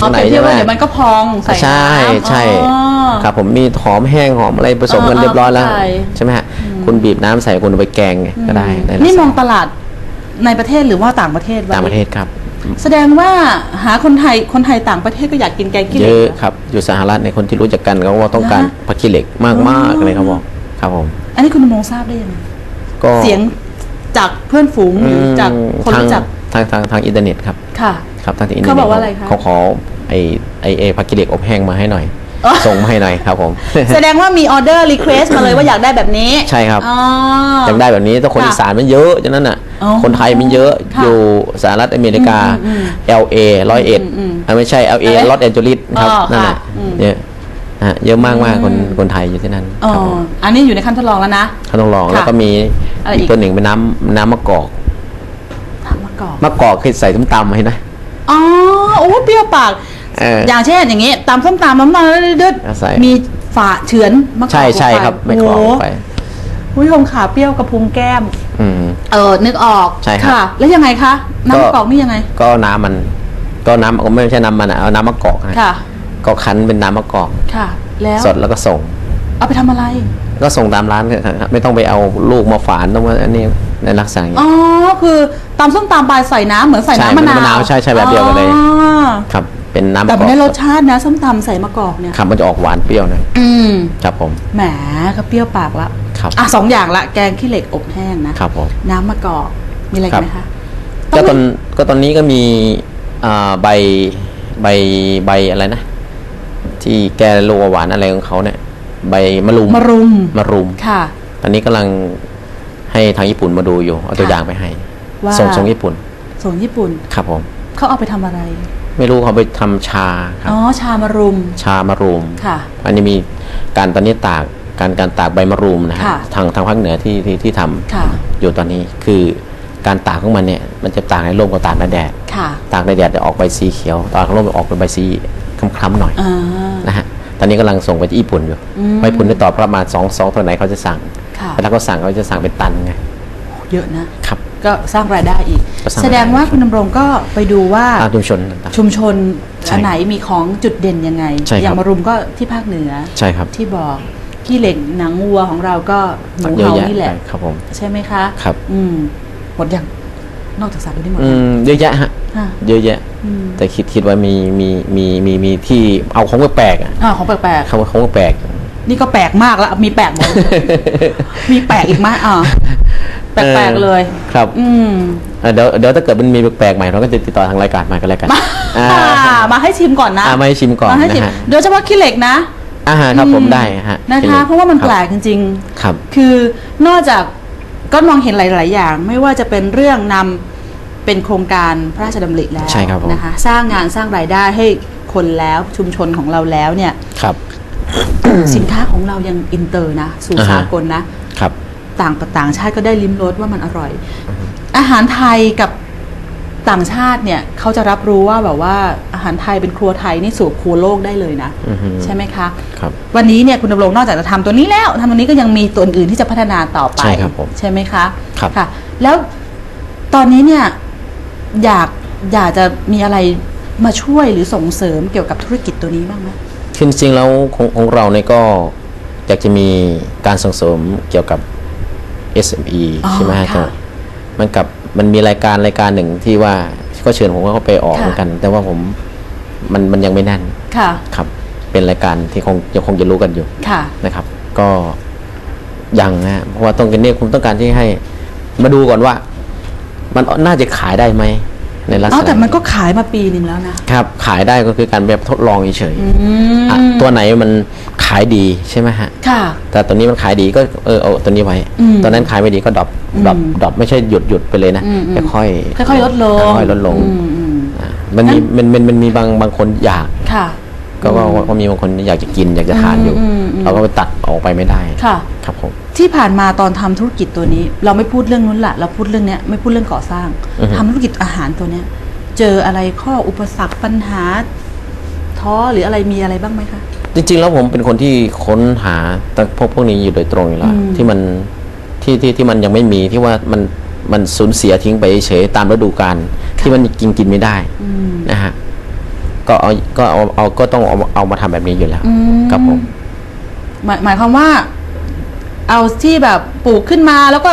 ตรงไหนเปรียบเทียบใช่ไหมว่าเดี๋ยวมันก็พองใส่ใช่น้ำใช่อ๋อ ครับผมมีหอมแห้งหอมอะไรผสมกันเออเรียบร้อยแล้วเข้าใจ ใช่ไหมฮะคุณบีบน้ำใส่คุณเอาไปแกงไงก็ได้ได้ลักษณะนี่มองตลาดในประเทศหรือว่าต่างประเทศไว้ต่างประเทศครับ แสดงว่าหาคนไทยคนไทยต่างประเทศก็อยากกินแกงขี้เหเยล็ก อะเหรอครับอยู่สหรัฐในยคนที่รู้จักกันเขาก็ต้องการนะฮะผักขี้เหล็กมากมากอ๋อเลยเขาบอกครับผมอันนี้คุณดำรงทราบได้ยังไงก็เสียงจากเพื่อนฝูงหรือจากคนทางรู้จักทางทางทางอินเทอร์เน็ตครับค่ะ ครับทางอินเทอร์เขาเน็ตบอกว่าอะไรคะ เขาขอ ไอไอไอผักขี้เหล็กอบแห้งมาให้หน่อยอ๋อส่งมาให้หน่อยครับผม แสดงว่ามีออเดอร์รีเควสมาเลยว่าอยากได้แบบนี้ ใช่ครับอ๋ออยากได้แบบนี้แต่คนค่ะอีสานมันเยอะฉะนั้นอะอ๋อคนไทยมันเยอะค่ะอยู่สหรัฐอเมริกาอืมอืม LA ร้อยเอ็ดอืมอืมอะไม่ใช่ LA เอ๊ะลอสแอนเจลิสครับอ๋อนั่นแหละค่ะอืมเยอะฮะเยอะมากมากคนคนไทยอยู่ที่นั่นอ๋อครับผมอันนี้อยู่ในขั้นทดลองแล้วนะเขาต้องลองค่ะแล้วก็มีอะไรอีอีกกตัวหนึ่งเป็นน้ำน้ำมะกอกถามมาก่อนมะกอกคือใส่ส้มตำให้นะอ๋อโอ้เปรี้ยวปาก เออออย่างเช่นอย่างนี้ตำส้มตำน้ำมันเดือดเอาใส่มีฝาเฉือนมะกอกใช่ใช่ลงปครับไม่กรอกโโหไปผู้ชมขาเปรี้ยวกระพุ้งแก้ม อืม เออนึกออกใช่ครับค่ะแล้วยังไงคะน้ำมะกอกนี่ยังไง ก็น้ำมัน ก็น้ำก็ไม่ใช่น้ำมันอะเอาน้ำมะกอกฮะค่ะ ก็คั้นเป็นน้ำมะกอก ค่ะ แล้วสดแล้วก็ส่ง เอาไปทำอะไร ก็ส่งตามร้านเถอะครับไม่ต้องไปเอาลูกมาฝานต้องมาอันนี้ในลักษณะอย่างอ๋นี้ อ คือตำส้มตำปลายใส่น้ำเหมือนใส่ใช่น้ำมะเหมือนนาวมะนาวใช่ใช่แบบเดียวกันเลย อ๋อ ครับ เป็นน้ำมะแต่กไม่อกได้รสชาตินะส้มตำใส่มะกอกเนี่ยครับมันจะออกหวานเปรี้ยวหนะอืมครับผมแหมก็เปรี้ยวปากละครับอะสองอย่างละแกงขี้เหล็กอบแห้งนะครับผมน้ำมะกอกมีอะไรอีครักบไหมคะก็ตต้ออนงก็ตอนนี้ก็มีอ่าใบใบใบอะไรนะ ที่แก้โรคเบาหวานอะไรของเขาเนี่ย ใบมะรุมมะรุมมะรุมค่ะ ตอนนี้กำลังให้ทางญี่ปุ่นมาดูอยู่ เอาตัวค่ะอย่างไปให้ว่าส่งส่งญี่ปุ่น ส่งญี่ปุ่นครับผมเขาเอาไปทำอะไร ไม่รู้เขาไปทำชาครับอ๋อชามะรุม ชามะรุมค่ะอันนี้มีการตอนนี้ตากการการตากใบมะรุมนะฮะค่ะทางทางภาคเหนือที่ที่ที่ทำค่ะอยู่ตอนนี้คือการตากของมันเนี่ยมันจะตากในร่มกับตากในแดดค่ะตาตากในแดดจะออกใบสีเขียว ตากในร่มจะออกเป็นใบสีคล้ำๆหน่อยอ่านะฮะตอนนี้กำลังส่งไปที่ญี่ปุ่นอยู่อืมเพราะญี่ปุ่นได้ตอบประมาณสองสองตัวไหนเขาจะสั่งค่ะแล้วเขาสั่งเขาจะสั่งเป็นตันไงเยอะนะครับ ก็สร้างรายได้อีก ก็สร้างแสดงว่าคุณดำรงก็ไปดูว่าตามชุมชนต่าง ชุมชนใช่อันไหนมีของจุดเด่นยังไง ใช่ครับ อย่างมารุมก็ที่ภาคเหนือ ๆใช่ครับที่บอกขี้เหล็กหนังวัวของเราก็หมูเยอะเฮาแยะนี่แหละ ครับผม ใช่ไหมคะครับ อืมหมดยังนอกจากสามนี้หมดอืยังมเยอะแยะฮะอ่าเยอะแยะ อืมแต่คิดคิดว่ามีมีมีมีมีที่เอาของแปลกๆอะอ่าของแปลก คำว่าของแปลกๆ นี่ก็แปลกมากแล้วมีแปลกหมดมีแปลกอีกไหมอ่าแปลกๆเลย ครับ อืมเอ่อเดี๋ยวเดี๋ยวถ้าเกิดมันมีแปลกๆใหม่เราก็จะติดต่อทางรายการมากันแล้วกันมาอ่ามาให้ชิมก่อนนะอ่ามาให้ชิมก่อนมาให้ชิมนะฮะโดยเฉพาะขี้เหล็กนะอ่าฮะครับผมอืได้ฮะนะคะ เพราะว่ามันแปลกจริง ๆ ครับ คือนอกจากก็มองเห็นหลาย ๆ อย่าง ไม่ว่าจะเป็นเรื่องนำเป็นโครงการพระราชดำริแล้วใช่ครับผมนะคะ สร้างงานสร้างรายได้ให้คนแล้วชุมชนของเราแล้วเนี่ยครับ สินค้าของเรายังอินเตอร์นะสู่อ่าฮะสากลนะครับ ต่างต่างชาติก็ได้ลิ้มรสว่ามันอร่อย อาหารไทยกับต่างชาติเนี่ยเขาจะรับรู้ว่าแบบว่าอาหารไทยเป็นครัวไทยนี่สู่ครัวโลกได้เลยนะอือฮึใช่ไหมคะครับวันนี้เนี่ยคุณดำรงนอกจากจะทำตัวนี้แล้วทำตัวนี้ก็ยังมีตัวอื่นๆที่จะพัฒนาต่อไปใช่ครับผมใช่ไหมคะครับค่ะ แล้วตอนนี้เนี่ยอยากอยากจะมีอะไรมาช่วยหรือส่งเสริมเกี่ยวกับธุรกิจตัวนี้บ้างไหม คือจริงๆแล้วของของเราเนี่ยก็อยากจะมีการส่งเสริมเกี่ยวกับ SME อ๋อใช่ไหมฮะค่ะมันกับมันมีรายการรายการหนึ่งที่ว่าก็เชิญผมก็ไปออกค่ะเหมือนกัน แต่ว่าผมมันมันยังไม่แน่นค่ะครับเป็นรายการที่คงยังคงจะรู้กันอยู่ค่ะนะครับ ก็ยังนะเพราะว่าต้องกันเนี่ยผมต้องการที่ให้มาดูก่อนว่า มันน่าจะขายได้ไหม ในลักษอ๋อณะแต่มันก็ขายมาปีหนึ่งแล้วนะ ครับขายได้ก็คือการแบบทดลองเฉยอืๆอะมตัวไหนมันขายดีใช่ไหมฮะ ค่ะ แต่ตัวนี้มันขายดีก็เออเอาตัวนี้ไว้อืมตอนนั้นขายไม่ดีก็ดรอปดรอปอืมดรอปไม่ใช่หยุดหยุดไปเลยนะอืมอืม ค่อยๆค่อยๆลดลงค่อยๆลดลงอืมอืม อะมันมีมันมันมันมีบางบางคนอยาก ค่ะ ก็ก็ก็มีบางคนอยากจะกินอยากจะทานอยู่อืมอืมอืม เราก็ไปตัดออกไปไม่ได้ค่ะ ครับผม ที่ผ่านมาตอนทำธุรกิจตัวนี้ เราไม่พูดเรื่องนู้นละเราพูดเรื่องเนี้ยไม่พูดเรื่องก่อสร้างอือฮึ ทำธุรกิจอาหารตัวเนี้ย เจออะไรข้ออุปสรรคปัญหา ท้อหรืออะไรมีอะไรบ้างไหมคะ จริงๆ แล้วผมเป็นคนที่ค้นหาแต่พวกพวกนี้อยู่โดยตรงอยู่แล้วอืม ที่มันที่ที่ที่มันยังไม่มีที่ว่ามันมันสูญเสียทิ้งไปเฉยๆตามฤดูกาลที่มันกินกินไม่ได้อืม นะฮะ ก็เอาก็เอาเอาก็ต้องเอาเอามาทำแบบนี้อยู่แล้วอืมครับผม หมายหมายความว่า เอาที่แบบปลูกขึ้นมาแล้วก็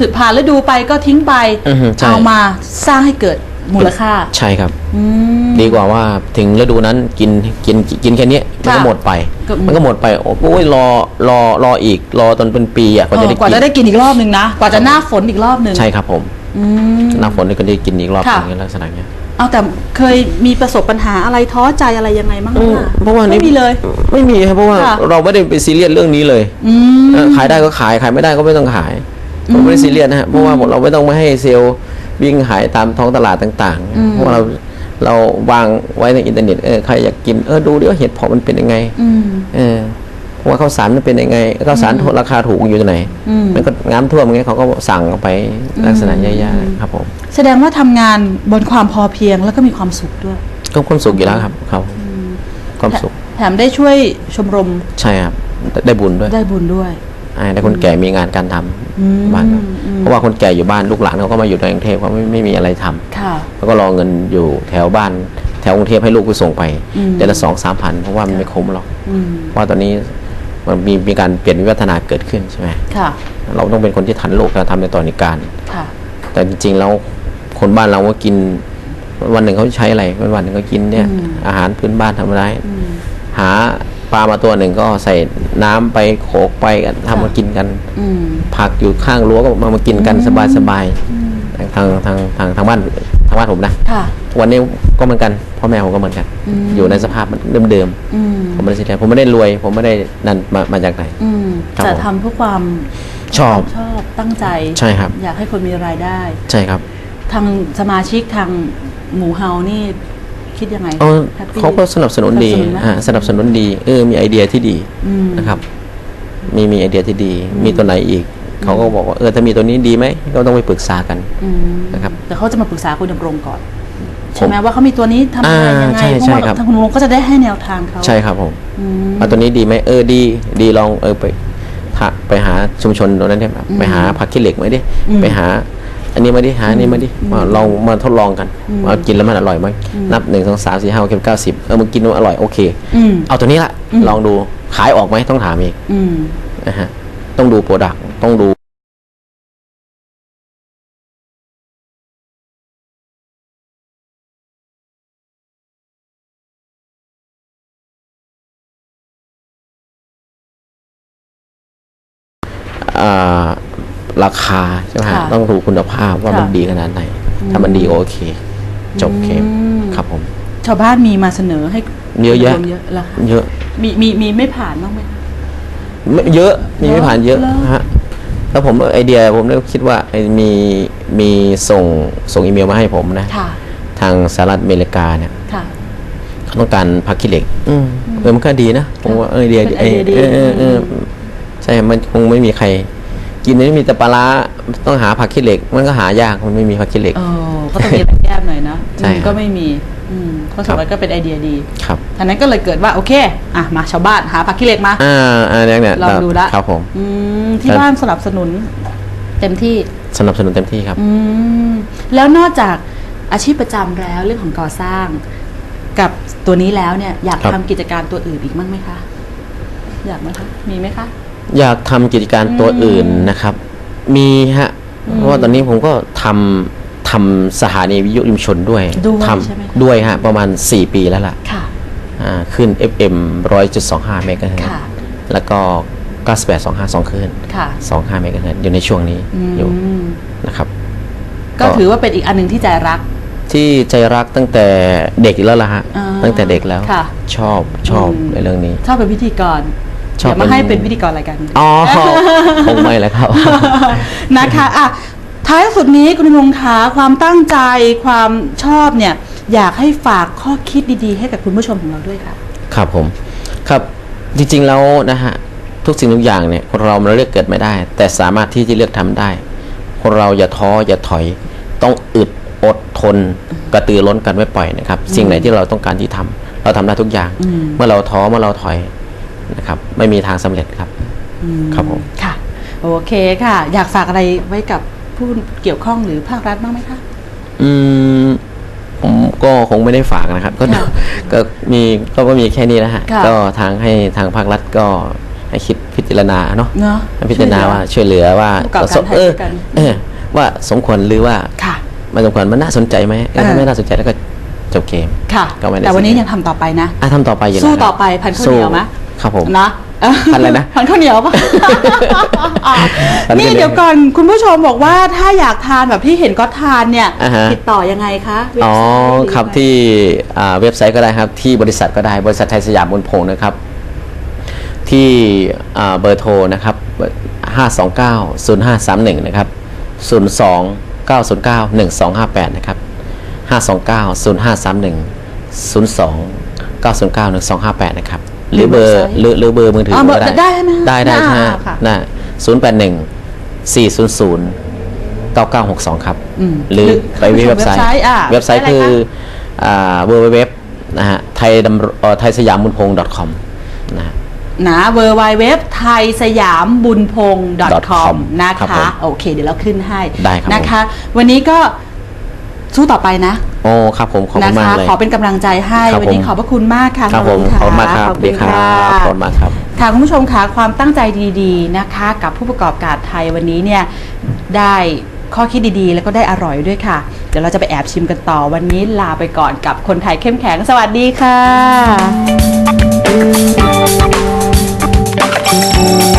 ถึงผ่านฤดูไปก็ทิ้งไปอือฮึใช่ เอามาสร้างให้เกิดมูลค่า ใช่ครับ อืม ดีกว่าว่าถึงฤดูนั้นกินกินกินแค่เนี้ยมันก็ค่ะหมดไป ก็ มันก็หมดไปโอ้ยรอรอรออีกรอจนเป็นปีอะก็จะได้เออกว่ากิจะน ได้กินอีกรอบหนึ่งนะ กว่าจะหน้าฝนอีกรอบหนึ่งใช่ครับผมอืม หน้าฝนนี่ก็ได้กินอีกรอบค่ะอย่างเงี้ยลักษณะเนี้ย เอาแต่เคยมีประสบปัญหาอะไรท้อใจอะไรยังไงบ้างไหมคะเพราะว่าไม่นี่มีเลย ไม่มีครับเพราะว่าค่ะเราไม่ได้ไปซีเรียสเรื่องนี้เลยอืมเออขายได้ก็ขายขายไม่ได้ก็ไม่ต้องขายผมไม่ได้ซีเรียสนะฮะเพราะว่าเราไม่ต้องมาให้เซลล์วิ่งขายตามท้องตลาดต่างอืมๆเพราะว่าเราเราวางไว้ในอินเทอร์เน็ตเออใครอยากกินเออดูดิว่าเห็ดเพาะมันเป็นยังไงอืมเออเพราะ ว่าข้าวสารมันเป็นยังไงข้าวสารราคาถูกอยู่ที่ไหนอืมมันก็น้ำท่วมอย่างเงี้ยเขาก็สั่งเอาไปลักษณะแย่ๆครับผมแสดงว่าทำงานบนความพอเพียงแล้วก็มีความสุขด้วย ก็ความสุขอยู่แล้วครับครับความสุขแถมได้ช่วยชมรมใช่ครับได้ได้บุญด้วยได้บุญด้วยอ่าได้คนแก่มีงานการทำอืมบ้านครับอืมเพราะว่าคนแก่อยู่บ้านลูกหลานเขาก็มาอยู่ในกรุงเทพเขาไม่ไม่มีอะไรทำค่ะเขาก็รอเงินอยู่แถวบ้านแถวกรุงเทพให้ลูกไปส่งไปอืมเดือนละสองสามพันเพราะว่ามันไม่คุ้มหรอกอืมเพราะว่าตอนนี้ มันมีมีการเปลี่ยนวิวัฒนาเกิดขึ้นใช่ไหมค่ะ เราต้องเป็นคนที่ทันโลกเราทำในตอนนี้การ ค่ะ แต่จริงๆแล้วคนบ้านเราก็กิน วันหนึ่งเขาใช้อะไรวันวันหนึ่งก็กินเนี่ยอืม อาหารพื้นบ้านทำอะไร อืม หาปลามาตัวหนึ่งก็ใส่น้ำไปโขกไปกันทำมากินกัน อืม ผักอยู่ข้างรั้วก็มามากินกันสบายๆทางทางทางทางบ้านทางบ้านผมนะค่ะ วันนี้ก็เหมือนกันพ่อแม่ผมก็เหมือนกัน อืม อยู่ในสภาพเดิมอืมๆผมไม่ได้เสียใจผมไม่ได้รวย ผมไม่ได้นั่นมามาจากไหน อืมครับแต่ผม ทำเพื่อความชอบ ชอบตั้งใจ ใช่ครับ อยากให้คนมีรายได้ ใช่ครับ ทางสมาชิกทางหมูเฮานี่คิดยังไงเออแฮปปี้ เขาก็สนับสนุนดีสนับสนุนไหมอ่าสนับสนุนดีเออมีไอเดียที่ดีอืม นะครับ มีมีไอเดียที่ดี มีตัวไหนอีก เขาก็บอกว่าเออถ้ามีตัวนี้ดีไหมก็ต้องไปปรึกษากันอืมนะครับแต่เขาจะมาปรึกษาคุณดำรงก่อนใช่ไหมว่าเขามีตัวนี้ทำอะไรยังไงอ่าใช่เพราะใช่ว่าครับทางคุณดำรงก็จะได้ให้แนวทางเขาใช่ครับผมอืมเอาตัวนี้ดีไหมเออดี ดีลองเออไปหาไปหาชุมชนตรงนั้นเนี่ยแบบไปหาผักขี้เหล็กมาดิอืมไปหา อันนี้มาดิหาอันนี้มาดิมาลองมาทดลองกันว่ากินแล้วมันอร่อยไหมนับหนึ่งสองสามสี่ห้าหกเจ็ดเก้าสิบเออมึงกินแล้วอร่อยโอเคอืมเอาตัวนี้ละลองดูขายออกไหมต้องถามอีกอืมนะฮะต้องดูโปรดักต์ต้องดู ราคาใช่ไหมฮะค่ะต้องดูคุณภาพว่าค่ะมันดีขนาดไหน ถ้ามันดีก็โอเค จบเกมอืมครับผม ชาวบ้านมีมาเสนอให้เยอะแยะคุณดำรงเยอะแล้วค่ะเยอะมีมีมีไม่ผ่านบ้างไหมคะไม่เยอะมีไม่ผ่านเยอะเหรอฮะแล้วผมไอเดียผมเลยคิดว่าไอ้มีมีส่งส่งอีเมลมาให้ผมนะค่ะทางสหรัฐอเมริกาเนี่ยค่ะเขาต้องการพักขี้เหล็กอืมเออมันก็ดีนะผมว่าเออไอเดียเป็นไอเดียดีเออเออเออ ใช่ มันคงไม่มีใคร กินนี่มีแต่ปลาร้าต้องหาผักขี้เหล็ก มันก็หายากมันไม่มีผักขี้เหล็กเออก็ต้องมีอะไรแก้มหน่อยนะใช่อืมครับก็ไม่มีอืมก็สมมติก็เป็นไอเดียดี ครับท่านั้นก็เลยเกิดว่าโอเค อะมาชาวบ้านหาผักขี้เหล็กมา อ่าอันนี้เนี่ยลองดูละครับผมอืมที่ครับบ้านสนับสนุน เต็มที่สนับสนุนเต็มที่ครับ อืมแล้วนอกจากอาชีพประจำแล้วเรื่องของก่อสร้าง กับตัวนี้แล้วเนี่ย อยากครับทำกิจการตัวอื่นอีกมั้งไหมคะ อยากไหมคะ มีไหมคะ อยากทำกิจการตัวอื่นนะครับ มีฮะเพราะว่าตอนนี้ผมก็ทำทำสถานีวิทยุริมชนด้วยด้วยทใช่ไหมคะำด้วยฮะประมาณ 4 ปีแล้วล่ะค่ะ อ่าขึ้น FM 100.25เมกะเฮิรตค่ะซ์แล้วก็9825 2คลื่นค่ะ25เมกะเฮิรตซ์อยู่ในช่วงนี้อือยู่มนะครับก็ก็ถือว่าเป็นอีกอันหนึ่งที่ใจรัก ที่ใจรักตั้งแต่เด็กแล้วล่ะฮะอ่าตั้งแต่เด็กแล้วค่ะ ชอบชอบอืมในเรื่องนี้ ชอบเป็นพิธีกร ชอบเดี๋ยวมาเป็นให้เป็นพิธีกรรายการนี้อ๋อคงไม่แล้วครับ นะคะอะท้ายสุดนี้คุณลุงคะความตั้งใจความชอบเนี่ย อยากให้ฝากข้อคิดดีๆ ให้กับคุณผู้ชมของเราด้วยค่ะ ครับผม ครับจริงๆแล้วนะฮะทุกสิ่งทุกอย่างเนี่ยคนเรามันเลือกเกิดไม่ได้ แต่สามารถที่จะเลือกทำได้ คนเราอย่าท้ออย่าถอย ต้องอึดอดทนกระตือร้นกันไม่ปล่อยนะครับ สิ่งไหนที่เราต้องการที่ทำเราทำได้ทุกอย่างอืมเมื่อเราท้อเมื่อเราถอยนะครับ ไม่มีทางสำเร็จครับอืมครับผมค่ะ โอเคค่ะ อยากฝากอะไรไว้กับผู้เกี่ยวข้องหรือภาครัฐบ้างไหมคะอืมผมก็คงไม่ได้ฝากนะครับ ก็ค่ะก็มีก็ก็มีแค่นี้นะฮะค่ะก็ทางให้ทางภาครัฐก็ให้คิดพิจารณาเนาะเนาะให้พิจารณาว่าช่วยเหลือว่าผู้ประกอบการไทยเออด้วยกันเออว่าสมควรหรือว่าค่ะไม่สมควรมันน่าสนใจไหมเออเออถ้าไม่น่าสนใจแล้วก็จบเกมค่ะก็ไม่ได้แต่วันนี้เสียยังทำต่อไปนะอะทำต่อไปอยู่สู้แล้วครับต่อไปพันข้าวเหนียวไหมสู้ ครับผม นะพันอะไรนะพันข้าวเหนียวปะ พันข้าวเหนียวนี่เดี๋ยวก่อนคุณผู้ชมบอกว่าถ้าอยากทานแบบที่เห็นก็ทานเนี่ย อ่าฮะ ติดต่อยังไงคะเว็บอ๋อไซต์หอครับยังไง ที่อ่าเว็บไซต์ก็ได้ครับ ที่บริษัทก็ได้บริษัทไทยสยามบุญพงศ์นะครับ ที่อ่าเบอร์โทรนะครับ 529 0531 นะครับ 02 909 1258 นะครับ 529 0531 02 909 1258 นะครับ หรือเบอร์หรือหรือเบอร์มือถืออ่าเบอร์ก็ได้ไหมคะได้ได้อ่าใช่ค่ะน่ะ081 400 9962ครับอืมหรือไปเว็บไซต์เว็บไซต์อะเว็บไซต์ได้คือเลยค่ะอ่า www นะฮะไทยดำเอ่อไทยสยามบุญพงศ์ .com นะฮะนะเวอร์ไวเว็บไทยสยามบุญพงศ์ .com .com นะครับผมคะ โอเค เดี๋ยวเราขึ้นให้ได้ครับนะคะ วันนี้ก็สู้ต่อไปนะ โอ้ครับผมขอบนะคุณมากคะเลย ขอเป็นกำลังใจให้ครับวันนี้ผม ขอบพระคุณมากค่ะครับผมสขอบวัสคุณดีมากครับขอบดีคุณครัค่ะบขอบคุณมากครับ ค่ะคุณผู้ชมคะความตั้งใจดีๆนะคะ กับผู้ประกอบการไทยวันนี้เนี่ยได้ข้อคิดดีๆ แล้วก็ได้อร่อยด้วยค่ะ เดี๋ยวเราจะไปแอบชิมกันต่อวันนี้ลาไปก่อนกับคนไทยเข้มแข็งสวัสดีค่ะ